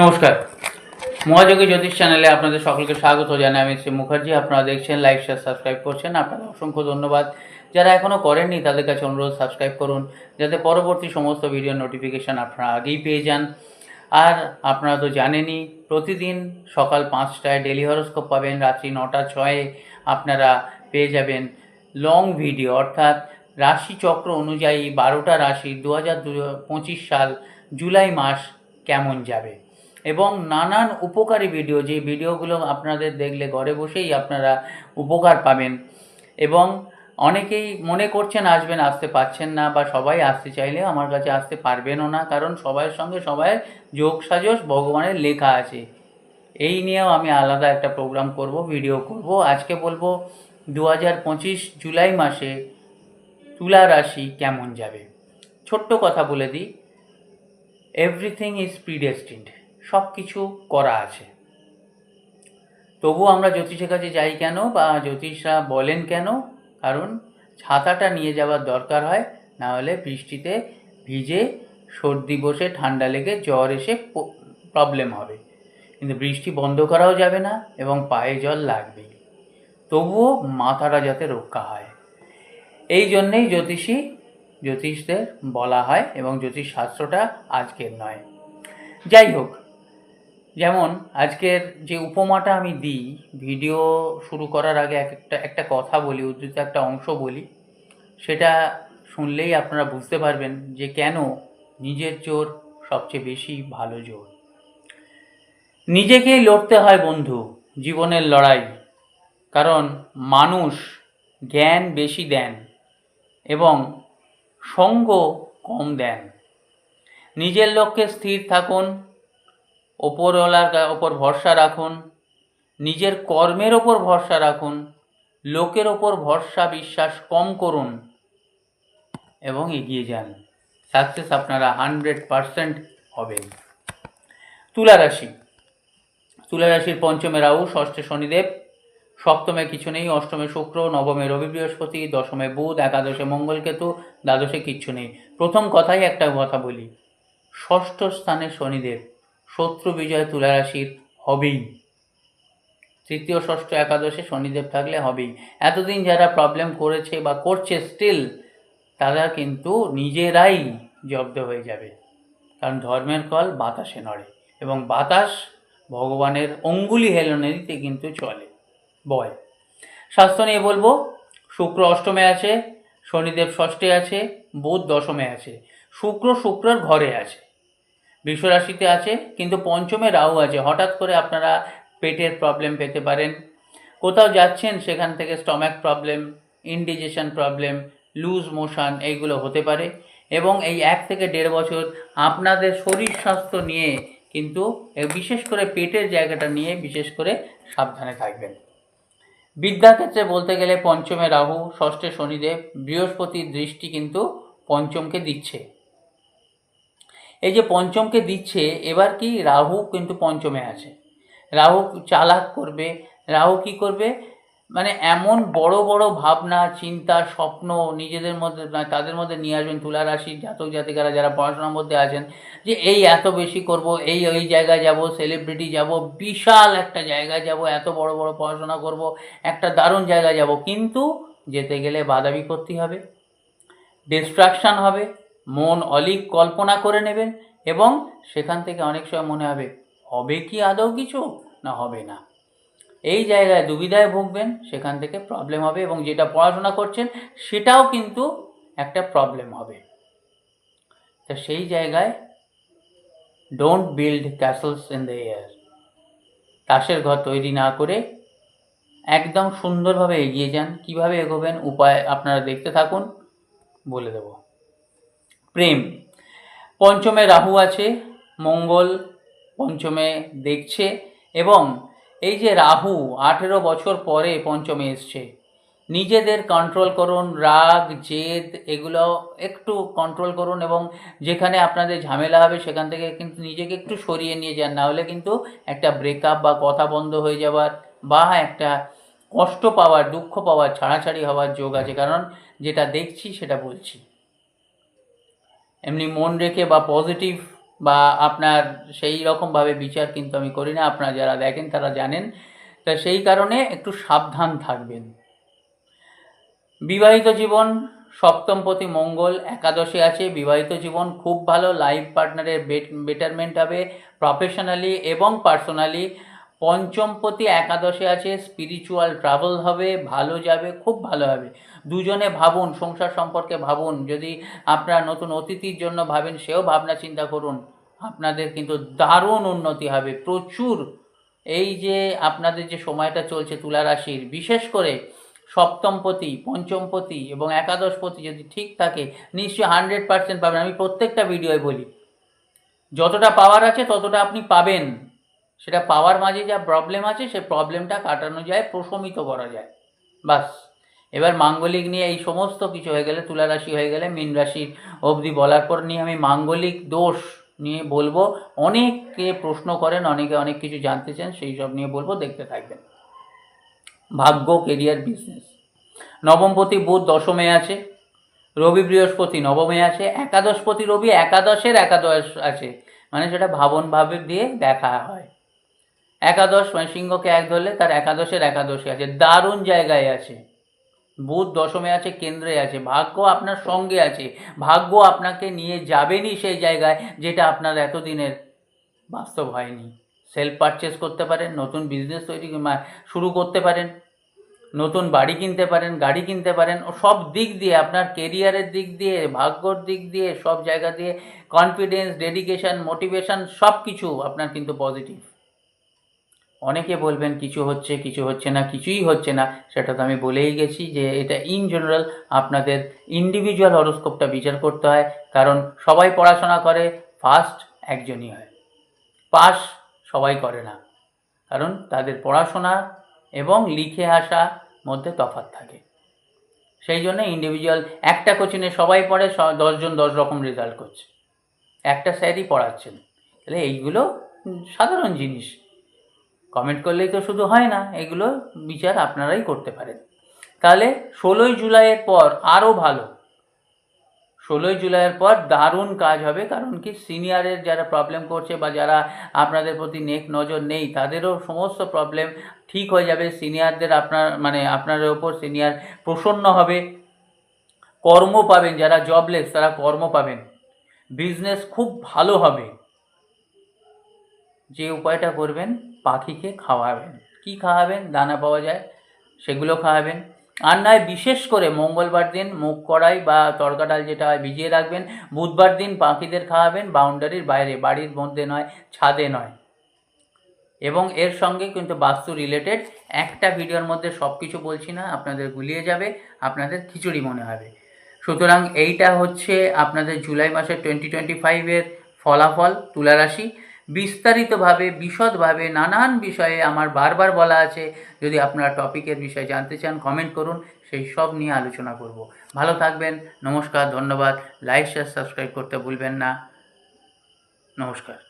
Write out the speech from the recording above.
নমস্কার। মহাযোগী জ্যোতিষ চ্যানেলে আপনাদের সকলকে স্বাগত জানাই। আমি শ্রী মুখার্জি, আপনারা দেখছেন লাইক শেয়ার সাবস্ক্রাইব করছেন। আপনাদের অসংখ্য ধন্যবাদ। যারা এখনও করেননি, তাদের কাছে অনুরোধ সাবস্ক্রাইব করুন, যাতে পরবর্তী সমস্ত ভিডিও নোটিফিকেশান আপনারা আগেই পেয়ে যান। আর আপনারা তো জানেনই, প্রতিদিন সকাল পাঁচটায় ডেলি হরস্কোপ পাবেন, রাত্রি নটা, ছয়ে আপনারা পেয়ে যাবেন লং ভিডিও অর্থাৎ রাশিচক্র অনুযায়ী বারোটা রাশি দু হাজার পঁচিশ সাল জুলাই মাস কেমন যাবে? এবং নানান উপকারী ভিডিও যে ভিডিওগুলো আপনাদের দেখলে ঘরে বসেই আপনারা উপকার পাবেন। এবং অনেকেই মনে করছেন, আসবেন, আসতে পারছেন না বা সবাই আসতে চাইলে আমার কাছে আসতে পারবেনও না কারণ সবাইয়ের সঙ্গে সবাইয়ের যোগ সাজস ভগবানের লেখা আছে। এই নিয়েও আমি আলাদা একটা প্রোগ্রাম করব ভিডিও করব। আজকে বলব দু হাজার পঁচিশ জুলাই মাসে তুলা রাশি কেমন যাবে? ছোট্ট কথা বলে দিই এভরিথিং ইজ প্রিডেস্টিন্ড সব কিছু করা আছে। তবু আমরা জ্যোতিষের কাছে যাই কেন বা জ্যোতিষরা বলেন কেন? কারণ ছাতাটা নিয়ে যাওয়ার দরকার হয়, না হলে বৃষ্টিতে ভিজে সর্দি বসে ঠান্ডা লেগে জ্বর এসে প্রবলেম হবে। কিন্তু বৃষ্টি বন্ধ করাও যাবে না এবং পায়ে জল লাগবেই। তবুও মাথাটা যাতে রক্ষা হয়। এই জন্যেই জ্যোতিষী, জ্যোতিষদের বলা হয় এবং জ্যোতিষ শাস্ত্রটা আজকের নয়। যাই হোক যেমন আজকের যে উপমাটা আমি দিই, ভিডিও শুরু করার আগে এক একটা একটা কথা বলি, উদ্ধৃত একটা অংশ বলি, সেটা শুনলেই আপনারা বুঝতে পারবেন যে কেন নিজের জোর সবচেয়ে বেশি ভালো জোর নিজেকেই লড়তে হয় বন্ধু, জীবনের লড়াই, কারণ মানুষ জ্ঞান বেশি দেন এবং সঙ্গ কম দেন। নিজের লক্ষ্যে স্থির থাকুন ওপরওয়ালার ওপর ভরসা রাখুন। নিজের কর্মের ওপর ভরসা রাখুন। লোকের ওপর ভরসা বিশ্বাস কম করুন এবং এগিয়ে যান। সাকসেস আপনারা হান্ড্রেড পারসেন্ট হবেন তুলা রাশি তুলা রাশির পঞ্চমে রাহু, ষষ্ঠে শনিদেব, সপ্তমে কিছু নেই, অষ্টমে শুক্র, নবমে রবি বৃহস্পতি, দশমে বুধ, একাদশে মঙ্গলকেতু দ্বাদশে কিচ্ছু নেই। প্রথম কথাই একটা কথা বলি, ষষ্ঠ স্থানে শনিদেব। শত্রু বিজয় তুলা রাশির হবেই। তৃতীয়, ষষ্ঠ, একাদশে শনিদেব থাকলে হবেই। এতদিন যারা প্রবলেম করেছে বা করছে স্টিল তারা কিন্তু নিজেরাই জব্দ হয়ে যাবে। কারণ ধর্মের কল বাতাসে নড়ে এবং বাতাস ভগবানের অঙ্গুলি হেলনেরিতে কিন্তু চলে, বয়। স্বাস্থ্য নিয়ে বলব, শুক্র অষ্টমে আছে, শনিদেব ষষ্ঠে আছে, বুধ দশমে আছে। শুক্র শুক্রর ঘরে আছে। বৃষরাশিতে আছে, কিন্তু পঞ্চমে রাহু আছে। হঠাৎ করে আপনারা পেটের প্রবলেম পেতে পারেন। কোথাও যাচ্ছেন, সেখান থেকে stomach problem indigestion problem loose motion এইগুলো হতে পারে। এবং এই এক থেকে দেড় বছর আপনাদের শরীর স্বাস্থ্য নিয়ে কিন্তু বিশেষ করে পেটের জায়গাটা নিয়ে বিশেষ করে সাবধানে থাকবেন। বিদ্যাক্ষেত্রে বলতে গেলে পঞ্চমে রাহু, ষষ্ঠে শনিদেব, বৃহস্পতির দৃষ্টি কিন্তু পঞ্চমকে দিচ্ছে। এই যে পঞ্চমকে দিচ্ছে, এবার কি রাহু কিন্তু পঞ্চমে আছে। রাহু চালাক করবে, রাহু কি করবে? মানে এমন বড় বড় ভাবনা, চিন্তা, স্বপ্ন নিজেদের মধ্যে তাদের মধ্যে নিয়ে আসবেন তুলা রাশির জাতক জাতিকারা যারা পড়াশোনার মধ্যে আছেন, যে এই এত বেশি করব, এই ওই জায়গায় যাব সেলিব্রিটি যাব, বিশাল একটা জায়গায় যাব, এত বড় বড় পড়াশোনা করব, একটা দারুণ জায়গায় যাব। কিন্তু যেতে গেলে বাধা বিপত্তি হবে ডিস্ট্রাকশান হবে মন অলিক কল্পনা করে নেবেন এবং সেখান থেকে অনেক সময় মনে হবে হবে কি আদৌ কিছু না হবে না। এই জায়গায় দুবিধায় ভুগবেন, সেখান থেকে প্রবলেম হবে এবং যেটা পড়াশোনা করছেন সেটাও কিন্তু একটা প্রবলেম হবে। তা সেই জায়গায় don't build castles in the air তাসের ঘর তৈরি না করে একদম সুন্দরভাবে এগিয়ে যান। কীভাবে এগোবেন, উপায় আপনারা দেখতে থাকুন, বলে দেব। প্রেম। পঞ্চমে রাহু আছে, মঙ্গল পঞ্চমে দেখছে এবং এই যে রাহু আঠেরো বছর পরে পঞ্চমে এসছে, নিজেদের কন্ট্রোল করুন, রাগ, জেদ এগুলো একটু কন্ট্রোল করুন এবং যেখানে আপনাদের ঝামেলা হবে সেখান থেকে কিন্তু নিজেকে একটু সরিয়ে নিয়ে যান, না হলে কিন্তু একটা ব্রেকআপ বা কথা বন্ধ হয়ে যাওয়ার বা একটা কষ্ট পাওয়ার, দুঃখ পাওয়ার, ছাড়াছাড়ি হওয়ার যোগ আছে, কারণ যেটা দেখছি সেটা বলছি। এমনি মন রেখে বা পজিটিভ বা আপনার সেই রকমভাবে বিচার কিন্তু আমি করি না। আপনারা যারা দেখেন তারা জানেন। তা সেই কারণে একটু সাবধান থাকবেন। বিবাহিত জীবন সপ্তমপতি মঙ্গল, একাদশে আছে। বিবাহিত জীবন খুব ভালো। লাইফ পার্টনারের বেটারমেন্ট হবে। প্রফেশনালি এবং পার্সোনালি পঞ্চমপতি একাদশে আছে স্পিরিচুয়াল ট্রাভেল হবে, ভালো যাবে, খুব ভালো হবে। দুজনে ভাবুন, সংসার সম্পর্কে ভাবুন। যদি আপনারা নতুন অতিথির জন্য ভাবেন, সেও ভাবনা চিন্তা করুন। আপনাদের কিন্তু দারুণ উন্নতি হবে, প্রচুর। এই যে আপনাদের যে সময়টা চলছে তুলা রাশির, বিশেষ করে সপ্তমপতি পঞ্চমপতি এবং একাদশপতি যদি ঠিক থাকে, নিশ্চয়ই হান্ড্রেড পার্সেন্ট পাবেন। আমি প্রত্যেকটা ভিডিওয় বলি। যতটা পাওয়ার আছে ততটা আপনি পাবেন। সেটা পাওয়ার মাঝে যা প্রবলেম আছে, সে প্রবলেমটা কাটানো যায়, প্রশমিত করা যায়। বাস। এবার মাঙ্গলিক নিয়ে এই সমস্ত কিছু হয়ে গেলে তুলা রাশি হয়ে গেলে, মীন রাশির অবধি বলার পর নিয়ে আমি মাঙ্গলিক দোষ নিয়ে বলব। অনেকে প্রশ্ন করেন, অনেকে অনেক কিছু জানতে চান, সেই সব নিয়ে বলব, দেখতে থাকবেন। ভাগ্য কেরিয়ার বিজনেস নবমপতি বুধ দশমে আছে, রবি বৃহস্পতি নবমে আছে, একাদশপতি রবি একাদশের একাদশ আছে। মানে সেটা ভাবন ভাবে দিয়ে দেখা হয়। একাদশ মানে সিংহকে এক ধরলে তার একাদশের একাদশে আছে, দারুণ জায়গায় আছে। বুধ দশমে আছে, কেন্দ্রে আছে, ভাগ্য আপনার সঙ্গে আছে, ভাগ্য আপনাকে নিয়ে যাবেনই সেই জায়গায় যেটা আপনার এতদিনের বাস্তব হয়নি। সেলফ পারচেস করতে পারেন, নতুন বিজনেস তৈরি শুরু করতে পারেন, নতুন বাড়ি কিনতে পারেন, গাড়ি কিনতে পারেন সব দিক দিয়ে আপনার কেরিয়ারের দিক দিয়ে, ভাগ্যর দিক দিয়ে, সব জায়গা দিয়ে কনফিডেন্স ডেডিকেশন মোটিভেশন সব কিছু আপনার কিন্তু পজিটিভ অনেকে বলবেন কিছু হচ্ছে কিছু হচ্ছে না, কিছুই হচ্ছে না। সেটা তো আমি বলেই গেছি যে এটা ইন জেনারেল আপনাদের ইন্ডিভিজুয়াল হরোস্কোপটা বিচার করতে হয়। কারণ সবাই পড়াশোনা করে ফার্স্ট একজনই হয়। পাস সবাই করে না। কারণ তাদের পড়াশোনা এবং লিখে আসা মধ্যে তফাৎ থাকে। সেই জন্য ইন্ডিভিজুয়াল একটা কোচিংয়ে সবাই পড়ে দশজন দশ রকম রেজাল্ট করছে। একটা স্যারই পড়াচ্ছেন। তাহলে এইগুলো সাধারণ জিনিস। কমেন্ট করলেই তো শুধু হয় না, এগুলো বিচার আপনারাই করতে পারেন। তাহলে ষোলোই জুলাইয়ের পর আরও ভালো। ষোলোই জুলাইয়ের পর দারুণ কাজ হবে, কারণ কি সিনিয়রের যারা প্রবলেম করছে বা যারা আপনাদের প্রতি নেক নজর নেই, তাদেরও সমস্ত প্রবলেম ঠিক হয়ে যাবে। সিনিয়রদের আপনার মানে আপনাদের ওপর সিনিয়র প্রসন্ন হবে। কর্ম পাবেন, যারা জবলেস তারা কর্ম পাবেন। বিজনেস খুব ভালো হবে। যে উপায়টা করবেন পাখিকে খাওয়াবেন। কি খাওয়াবেন? দানা পাওয়া যায়, সেগুলো খাওয়াবেন। আর নয় বিশেষ করে মঙ্গলবার দিন মুগ কড়াই বা তরকা ডাল যেটা হয় ভিজিয়ে রাখবেন। বুধবার দিন পাখিদের খাওয়াবেন, বাউন্ডারির বাইরে, বাড়ির মধ্যে নয়, ছাদে নয়। এবং এর সঙ্গে কিন্তু বাস্তু রিলেটেড একটা ভিডিওর মধ্যে সব কিছু বলছি না, আপনাদের গুলিয়ে যাবে, আপনাদের খিচুড়ি মনে হবে। সুতরাং এইটা হচ্ছে আপনাদের জুলাই মাসের টোয়েন্টি টোয়েন্টি ফাইভের ফলাফল তুলা রাশি বিস্তারিতভাবে, বিশদভাবে নানান বিষয়ে আমার বারবার বলা আছে। যদি আপনারা টপিকের বিষয়ে জানতে চান কমেন্ট করুন, সেই সব নিয়ে আলোচনা করব। ভালো থাকবেন, নমস্কার, ধন্যবাদ। লাইক শেয়ার সাবস্ক্রাইব করতে ভুলবেন না। নমস্কার।